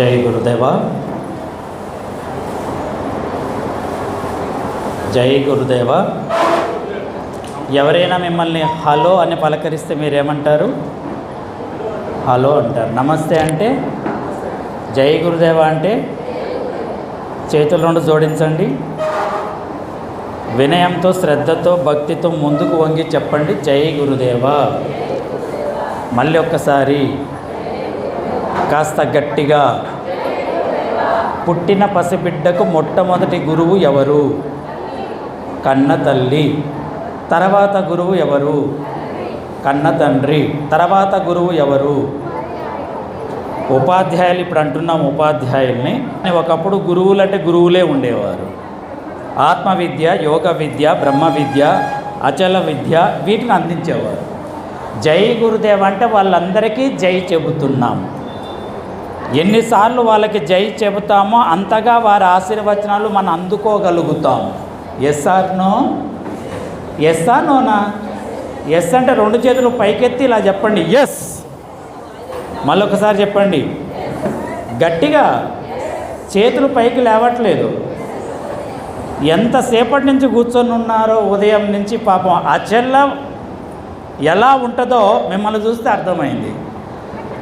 జై గురుదేవ. జై గురుదేవ. ఎవరైనా మిమ్మల్ని హలో అని పలకరిస్తే మీరేమంటారు? హలో అంటారు. నమస్తే అంటే? జై గురుదేవ అంటే? చేతుల రెండు జోడించండి. వినయంతో శ్రద్ధతో భక్తితో ముందుకు వంగి చెప్పండి. జై గురుదేవ. మళ్ళీ ఒక్కసారి. కాస్త గట్టిగా. పుట్టిన పసిబిడ్డకు మొట్టమొదటి గురువు ఎవరు? కన్న తల్లి. తర్వాత గురువు ఎవరు? కన్న తండ్రి. తర్వాత గురువు ఎవరు? ఉపాధ్యాయులు. ఇప్పుడు అంటున్నాం ఉపాధ్యాయుల్ని. ఒకప్పుడు గురువులు అంటే గురువులే ఉండేవారు. ఆత్మవిద్య యోగ విద్య బ్రహ్మ విద్య అచల విద్య వీటిని అందించేవారు. జై గురుదేవ్ అంటే వాళ్ళందరికీ జై చెబుతున్నాం. ఎన్నిసార్లు వాళ్ళకి జై చెబుతామో అంతగా వారి ఆశీర్వచనాలు మనం అందుకోగలుగుతాం. Yes or no yes or నోనా yes అంటే రెండు చేతులు పైకెత్తి ఇలా చెప్పండి. ఎస్ మళ్ళొకసారి చెప్పండి. గట్టిగా చేతులు పైకి లేవట్లేదు. ఎంతసేపటి నుంచి కూర్చొని ఉన్నారో ఉదయం నుంచి పాపం ఆ చెల్ల ఎలా ఉంటుందో మిమ్మల్ని చూస్తే అర్థమైంది.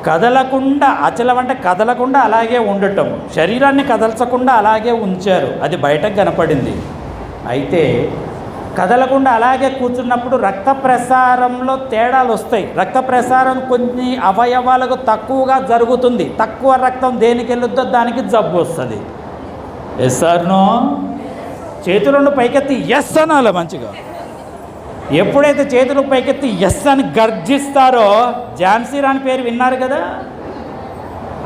కదలకుండా అచలం అంటే కదలకుండా అలాగే ఉండటం. శరీరాన్ని కదల్చకుండా అలాగే ఉంచారు. అది బయటకు కనపడింది. అయితే కదలకుండా అలాగే కూర్చున్నప్పుడు రక్త ప్రసారంలో తేడాలు వస్తాయి. రక్త ప్రసారం కొన్ని అవయవాలకు తక్కువగా జరుగుతుంది. తక్కువ రక్తం దేనికి వెళ్ళొద్దో దానికి జబ్బు వస్తుంది. ఎస్ సార్నో చేతులను పైకెత్తి ఎస్ అనాలి మంచిగా. ఎప్పుడైతే చేతులు పైకెత్తి ఎస్ అని గర్జిస్తారో ఝాన్సీ రాణి పేరు విన్నారు కదా?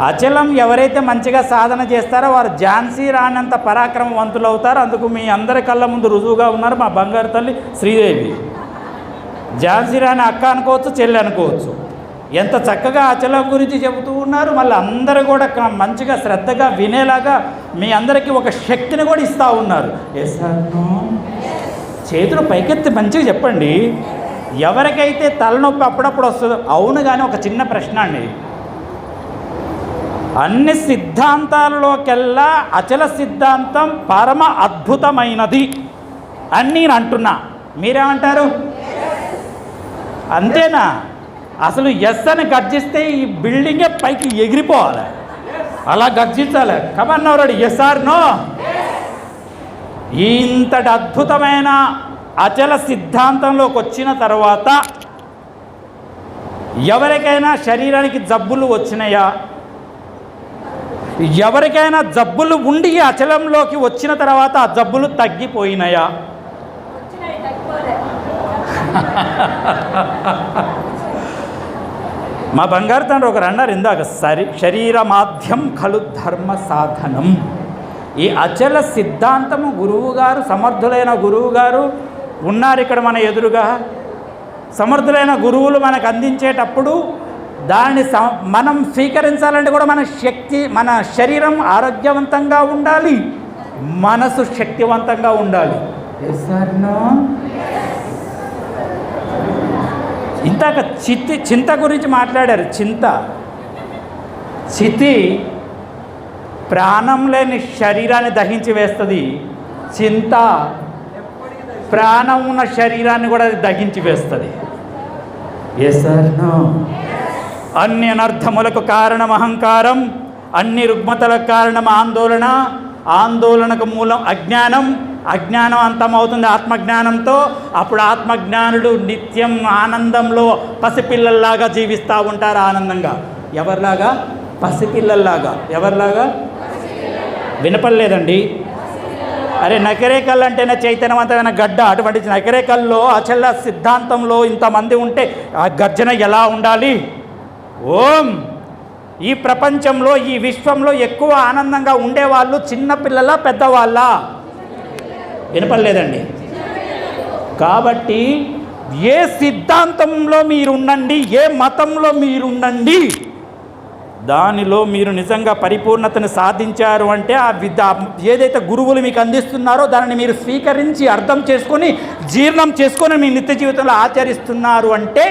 అచలం ఎవరైతే మంచిగా సాధన చేస్తారో వారు ఝాన్సీ రాణి పరాక్రమవంతులు అవుతారు అందుకు మీ అందరి కళ్ళ ముందు రుజువుగా ఉన్నారు మా బంగారు తల్లి శ్రీదేవి. ఝాన్సీ రాణి అక్క అనుకోవచ్చు చెల్లి అనుకోవచ్చు. ఎంత చక్కగా అచలం గురించి చెబుతూ ఉన్నారు. మళ్ళీ అందరూ కూడా మంచిగా శ్రద్ధగా వినేలాగా మీ అందరికీ ఒక శక్తిని కూడా ఇస్తూ ఉన్నారు. ఎస్ చేతులు పైకెత్తి మంచిగా చెప్పండి. ఎవరికైతే తలనొప్పి అప్పుడప్పుడు వస్తుందో అవును కానీ ఒక చిన్న ప్రశ్న అండి. అన్ని సిద్ధాంతాలలోకెల్లా అచల సిద్ధాంతం పరమ అద్భుతమైనది అని నేను అంటున్నా. మీరేమంటారు? అంతేనా? అసలు ఎస్ అని గర్జిస్తే ఈ బిల్డింగే పైకి ఎగిరిపోవాలి. అలా గర్జించాలి కమన్నవరాడు ఎస్ ఆర్ నో ఇంతటి అద్భుతమైన అచల సిద్ధాంతంలోకి వచ్చిన తర్వాత ఎవరికైనా శరీరానికి జబ్బులు వచ్చినాయా? ఎవరికైనా జబ్బులు ఉండి అచలంలోకి వచ్చిన తర్వాత ఆ జబ్బులు తగ్గిపోయినాయా? మా బంగారు తండ్రి ఒకరు అన్నారు ఇందాక సరి శరీర మాధ్యం ఖలు ధర్మ సాధనం. ఈ అచల సిద్ధాంతము గురువుగారు సమర్థులైన గురువుగారు ఉన్నారు ఇక్కడ మన ఎదురుగా. సమర్థులైన గురువులు మనకు అందించేటప్పుడు దాన్ని స మనం స్వీకరించాలంటే కూడా మన శక్తి మన శరీరం ఆరోగ్యవంతంగా ఉండాలి. మనసు శక్తివంతంగా ఉండాలి. ఎస్ ఆర్ ఇంతాక చిత్తి చింత గురించి మాట్లాడారు. చింత. చితి ప్రాణం లేని శరీరాన్ని దహించి వేస్తుంది. చింత ప్రాణం ఉన్న శరీరాన్ని కూడా అది దహించి వేస్తుంది. అన్ని అనర్థములకు కారణం అహంకారం అన్ని రుగ్మతలకు కారణం ఆందోళన ఆందోళనకు మూలం అజ్ఞానం. అజ్ఞానం అంతమవుతుంది ఆత్మజ్ఞానంతో. అప్పుడు ఆత్మజ్ఞానుడు నిత్యం ఆనందంలో పసిపిల్లల్లాగా జీవిస్తూ ఉంటారు ఆనందంగా. ఎవరిలాగా? పసిపిల్లల్లాగా. ఎవరిలాగా? వినపడలేదండి. అరే నకరేకల్ అంటేనే చైతన్యవంతమైన గడ్డ. అటువంటి నకరేకల్లో అచల సిద్ధాంతంలో ఇంతమంది ఉంటే ఆ గర్జన ఎలా ఉండాలి? ఓం! ఈ ప్రపంచంలో ఈ విశ్వంలో ఎక్కువ ఆనందంగా ఉండేవాళ్ళు చిన్నపిల్లల పెద్దవాళ్ళ. వినపడలేదండి. కాబట్టి ఏ సిద్ధాంతంలో మీరుండండి ఏ మతంలో మీరుండండి దానిలో మీరు నిజంగా పరిపూర్ణతను సాధించారు అంటే ఆ విద్య ఏదైతే గురువులు మీకు అందిస్తున్నారో దానిని మీరు స్వీకరించి అర్థం చేసుకొని జీర్ణం చేసుకొని మీ నిత్య జీవితంలో ఆచరిస్తున్నారు అంటే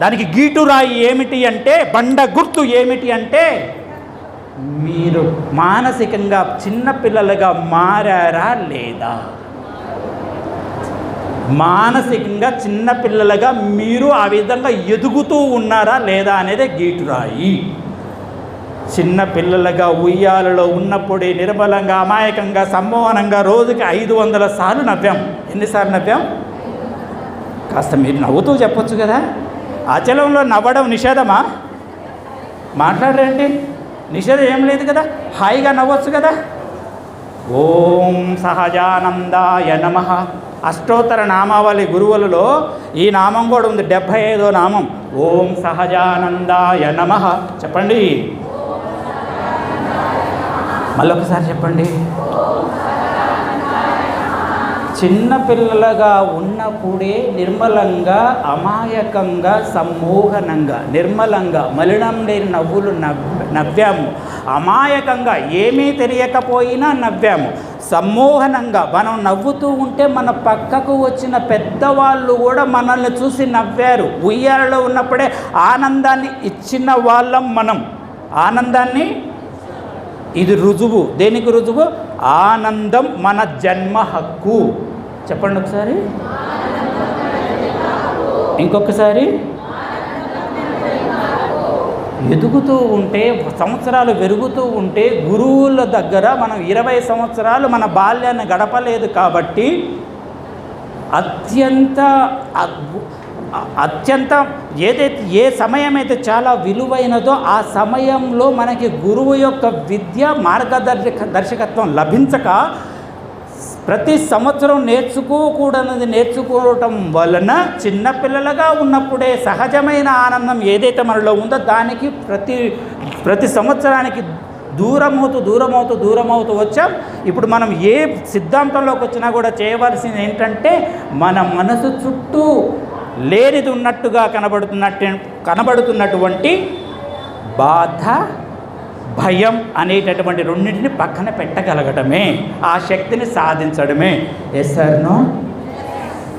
దానికి గీటురాయి ఏమిటి అంటే బండ గుర్తు ఏమిటి అంటే మీరు మానసికంగా చిన్నపిల్లలుగా మారారా లేదా? మానసికంగా చిన్నపిల్లలుగా మీరు ఆ విధంగా ఎదుగుతూ ఉన్నారా లేదా అనేది గీటురాయి చిన్న పిల్లలుగా ఉయ్యాలలో ఉన్నప్పుడే నిర్మలంగా అమాయకంగా సమ్మోహనంగా రోజుకి ఐదు వందల సార్లు నవ్వాం. ఎన్నిసార్లు నవ్వాం? కాస్త మీరు నవ్వుతూ చెప్పొచ్చు కదా. అచలంలో నవ్వడం నిషేధమా? మాట్లాడరండి. నిషేధం ఏం లేదు కదా. హాయిగా నవ్వచ్చు కదా. ఓం సహజానందాయ నమ. అష్టోత్తర నామావళి గురువులలో ఈ నామం కూడా ఉంది. డెబ్భై ఐదో నామం. ఓం సహజానందాయ నమ. చెప్పండి. మళ్ళొకసారి చెప్పండి. చిన్నపిల్లలుగా ఉన్నప్పుడే నిర్మలంగా అమాయకంగా సమ్మోహనంగా నిర్మలంగా మలినం లేని నవ్వులు నవ్ నవ్వాము. అమాయకంగా ఏమీ తెలియకపోయినా నవ్వాము. సమ్మోహనంగా మనం నవ్వుతూ ఉంటే మన పక్కకు వచ్చిన పెద్దవాళ్ళు కూడా మనల్ని చూసి నవ్వారు. ఉయ్యాలలో ఉన్నప్పుడే ఆనందాన్ని ఇచ్చిన వాళ్ళం మనం. ఆనందాన్ని ఇది రుజువు. దేనికి రుజువు? ఆనందం మన జన్మ హక్కు. చెప్పండి ఒకసారి. ఇంకొకసారి. ఎదుగుతూ ఉంటే సంవత్సరాలు పెరుగుతూ ఉంటే గురువుల దగ్గర మనం ఇరవై సంవత్సరాలు మన బాల్యాన్ని గడపలేదు కాబట్టి అత్యంత అద్భు- అత్యంత ఏదైతే ఏ సమయం అయితే చాలా విలువైనదో ఆ సమయంలో మనకి గురువు యొక్క విద్య మార్గదర్శక దర్శకత్వం లభించక ప్రతి సంవత్సరం నేర్చుకోకూడనది నేర్చుకోవటం వలన చిన్నపిల్లలుగా ఉన్నప్పుడే సహజమైన ఆనందం ఏదైతే మనలో ఉందో దానికి ప్రతి ప్రతి సంవత్సరానికి దూరమవుతూ దూరమవుతూ దూరమవుతూ వచ్చాం. ఇప్పుడు మనం ఏ సిద్ధాంతంలోకి వచ్చినా కూడా చేయవలసింది ఏంటంటే మన మనసు చుట్టూ లేనిది ఉన్నట్టుగా కనబడుతున్నట్టు కనబడుతున్నటువంటి బాధ భయం అనేటటువంటి రెండింటిని పక్కన పెట్టగలగటమే ఆ శక్తిని సాధించడమే. ఎస్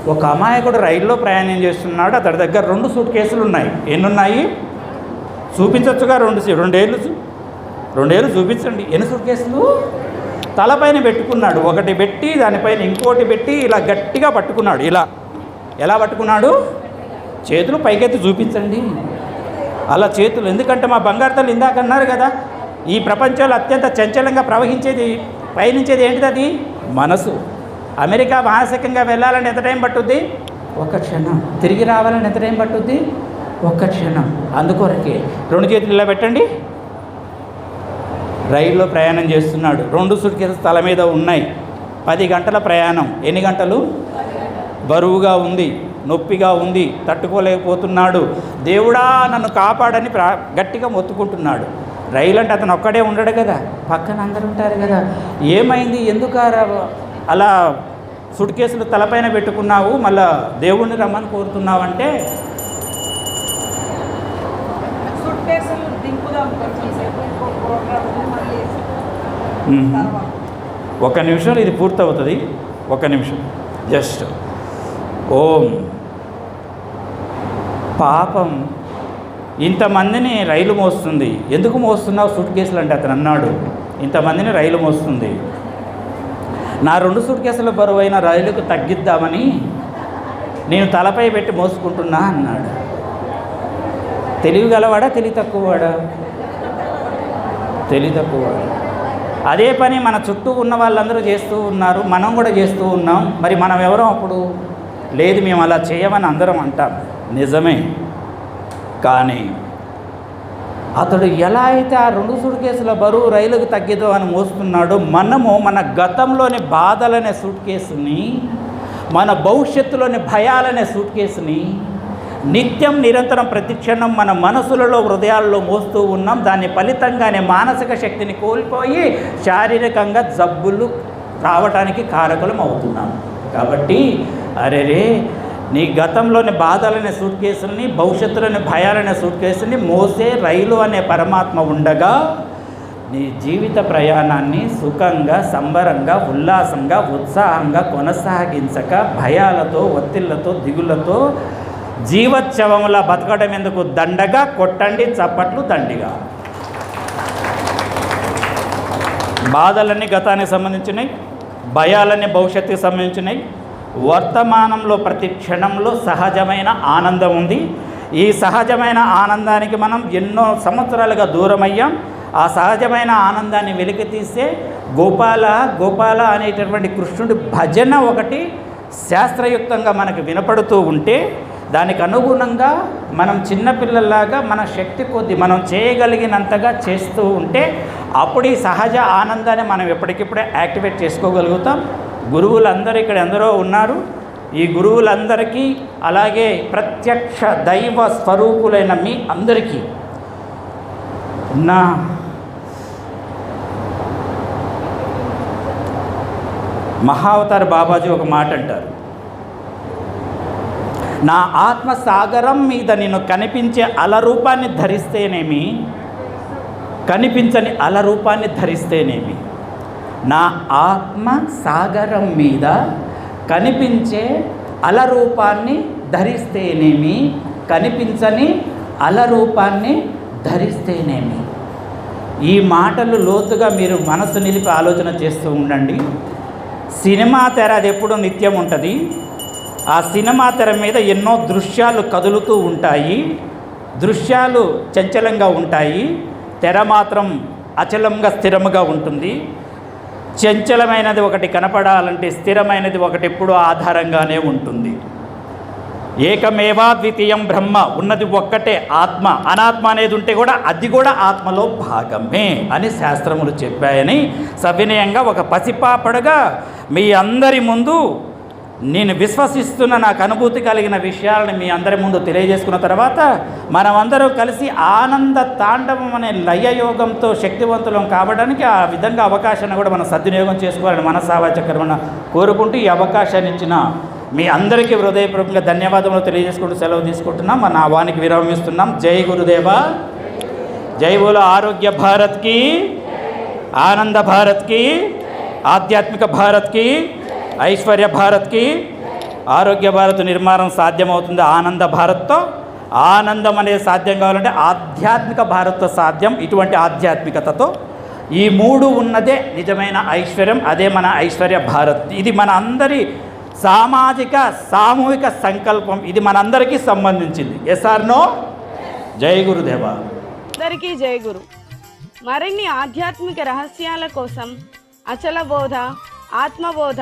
ఒక అమాయకుడు రైల్లో ప్రయాణం చేస్తున్నాడు అతడి దగ్గర రెండు సూట్ కేసులు ఉన్నాయి. ఎన్ని ఉన్నాయి చూపించవచ్చుగా రెండు రెండేళ్ళు రెండేళ్ళు చూపించండి. ఎన్ని సూట్ కేసులు? తలపైన పెట్టుకున్నాడు. ఒకటి పెట్టి దానిపైన ఇంకోటి పెట్టి ఇలా గట్టిగా పట్టుకున్నాడు. ఇలా ఎలా పట్టుకున్నాడు? చేతులు పైకెత్తి చూపించండి. అలా చేతులు ఎందుకంటే మా బంగారు తల్లి ఇందాక అన్నారు కదా ఈ ప్రపంచంలో అత్యంత చంచలంగా ప్రవహించేది పయనించేది ఏంటిది అది? మనసు. అమెరికా మానసికంగా వెళ్ళాలని ఎంత టైం పట్టుద్ది? ఒక క్షణం. తిరిగి రావాలని ఎంత టైం పట్టుద్ది? ఒక్క క్షణం. అందుకొరకే రెండు చేతులు ఇలా పెట్టండి. రైల్లో ప్రయాణం చేస్తున్నాడు. రెండు సూట్ కేసులు తల మీద ఉన్నాయి. పది గంటల ప్రయాణం. ఎన్ని గంటలు? బరువుగా ఉంది నొప్పిగా ఉంది తట్టుకోలేకపోతున్నాడు. దేవుడా నన్ను కాపాడని ప్రా గట్టిగా మొత్తుకుంటున్నాడు. రైలు అంటే అతను ఒక్కడే ఉండడు కదా పక్కన అందరు ఉంటారు కదా. ఏమైంది ఎందుకు అలా సుట్ కేసులు తలపైన పెట్టుకున్నావు మళ్ళా దేవుణ్ణి రమ్మని మ్మ్. తర్వాత ఒక నిమిషంలో ఇది పూర్తవుతుంది. ఒక నిమిషం. జస్ట్ ఓం. పాపం. ఇంతమందిని రైలు మోస్తుంది. ఎందుకు మోస్తున్నావు? సూట్ కేసులు అంటే అతను అన్నాడు. ఇంతమందిని రైలు మోస్తుంది. నా రెండు సూట్ కేసుల బరువైన రైలుకు తగ్గిద్దామని నేను తలపై పెట్టి మోసుకుంటున్నా అన్నాడు. తెలివి గలవాడా? తెలివి తక్కువవాడా? తెలివి తక్కువవాడా. అదే పని మన చుట్టూ ఉన్న వాళ్ళందరూ చేస్తూ ఉన్నారు. మనం కూడా చేస్తూ ఉన్నాం. మరి మనం ఎవరం అప్పుడు? లేదు మేము అలా చేయమని అందరం అంటాం. నిజమే. కానీ అతడు ఎలా అయితే ఆ రెండు సూట్ కేసుల బరువు రైలుకు తగ్గిదో అని మోస్తున్నాడో మనము మన గతంలోని బాధలనే సూట్ కేసుని మన భవిష్యత్తులోని భయాలనే సూట్ కేసుని నిత్యం నిరంతరం ప్రతిక్షణం మన మనసులలో హృదయాల్లో మోస్తూ ఉన్నాం. దాని ఫలితంగానే మానసిక శక్తిని కోల్పోయి శారీరకంగా జబ్బులు రావటానికి కారకులం అవుతున్నాం. కాబట్టి అరే రే నీ గతంలోని బాధలనే సూట్ కేసుల్ని భవిష్యత్తులోని భయాలనే సూట్ కేసుని మోసే రైలు అనే పరమాత్మ ఉండగా నీ జీవిత ప్రయాణాన్ని సుఖంగా సంబరంగా ఉల్లాసంగా ఉత్సాహంగా కొనసాగించక భయాలతో ఒత్తిళ్ళతో దిగులతో జీవోత్సవంలా బతకడం ఎందుకు దండగా? కొట్టండి చప్పట్లు దండిగా. బాధలన్నీ గతానికి సంబంధించినవి భయాలన్నీ భవిష్యత్తుకి సంబంధించినవి వర్తమానంలో ప్రతి క్షణంలో సహజమైన ఆనందం ఉంది. ఈ సహజమైన ఆనందానికి మనం ఎన్నో సంవత్సరాలుగా దూరం అయ్యాం ఆ సహజమైన ఆనందాన్ని వెలికి తీస్తే గోపాల గోపాల అనేటటువంటి కృష్ణుడి భజన ఒకటి శాస్త్రయుక్తంగా మనకు వినపడుతూ ఉంటే దానికి అనుగుణంగా మనం చిన్నపిల్లల్లాగా మన శక్తి కొద్ది మనం చేయగలిగినంతగా చేస్తూ ఉంటే అప్పుడు ఈ సహజ ఆనందాన్ని మనం ఎప్పటికిప్పుడే యాక్టివేట్ చేసుకోగలుగుతాం. గురువులందరూ ఇక్కడ ఎందరో ఉన్నారు. ఈ గురువులందరికీ అలాగే ప్రత్యక్ష దైవ స్వరూపులైన మీ అందరికీ నా మహావతార్ బాబాజీ ఒక మాట అంటారు. నా ఆత్మ సాగరం మీద నేను కనిపించే అలరూపాన్ని ధరిస్తేనేమి కనిపించని అలరూపాన్ని ధరిస్తేనేమి? నా ఆత్మ సాగరం మీద కనిపించే అలరూపాన్ని ధరిస్తేనేమి? కనిపించని అలరూపాన్ని ధరిస్తేనేమి? ఈ మాటలు లోతుగా మీరు మనసు నిలిపి ఆలోచన చేస్తూ ఉండండి. సినిమా తెర అది ఎప్పుడూ నిత్యం ఉంటుంది. ఆ సినిమా తెర మీద ఎన్నో దృశ్యాలు కదులుతూ ఉంటాయి. దృశ్యాలు చంచలంగా ఉంటాయి. తెర మాత్రం అచలంగా స్థిరముగా ఉంటుంది. చంచలమైనది ఒకటి కనపడాలంటే స్థిరమైనది ఒకటి ఎప్పుడూ ఆధారంగానే ఉంటుంది. ఏకమేవా ద్వితీయం బ్రహ్మ ఉన్నది ఒక్కటే ఆత్మ అనాత్మ అనేది ఉంటే కూడా అది కూడా ఆత్మలో భాగమే అని శాస్త్రములు చెప్పాయని సవినయంగా ఒక పసిపాపడగా మీ అందరి ముందు నేను విశ్వసిస్తున్న నాకు అనుభూతి కలిగిన విషయాలను మీ అందరి ముందు తెలియజేసుకున్న తర్వాత మనమందరూ కలిసి ఆనంద తాండవం అనే లయయోగంతో శక్తివంతులం కావడానికి ఆ విధంగా అవకాశాన్ని కూడా మనం సద్వినియోగం చేసుకోవాలని మనసావాచకరమైన కోరుకుంటూ ఈ అవకాశాన్ని ఇచ్చిన మీ అందరికీ హృదయపూర్వకంగా ధన్యవాదములు తెలియజేసుకుంటూ సెలవు తీసుకుంటున్నాం. మన వానికి విరమిస్తున్నాం జై గురుదేవ. జై బోలో ఆరోగ్య భారత్కి ఆనంద భారత్కి ఆధ్యాత్మిక భారత్కి ఐశ్వర్య భారత్కి ఆరోగ్య భారత్ నిర్మాణం సాధ్యమవుతుంది ఆనంద భారత్తో. ఆనందం అనేది సాధ్యం కావాలంటే ఆధ్యాత్మిక భారత్తో సాధ్యం ఇటువంటి ఆధ్యాత్మికతతో. ఈ మూడు ఉన్నదే నిజమైన ఐశ్వర్యం అదే మన ఐశ్వర్య భారత్. ఇది మన అందరి సామాజిక సామూహిక సంకల్పం. ఇది మనందరికీ సంబంధించింది. ఎస్ఆర్ నో జై గురుదేవ. అందరికీ జై గురు. మరిన్ని ఆధ్యాత్మిక రహస్యాల కోసం అచల బోధ ఆత్మబోధ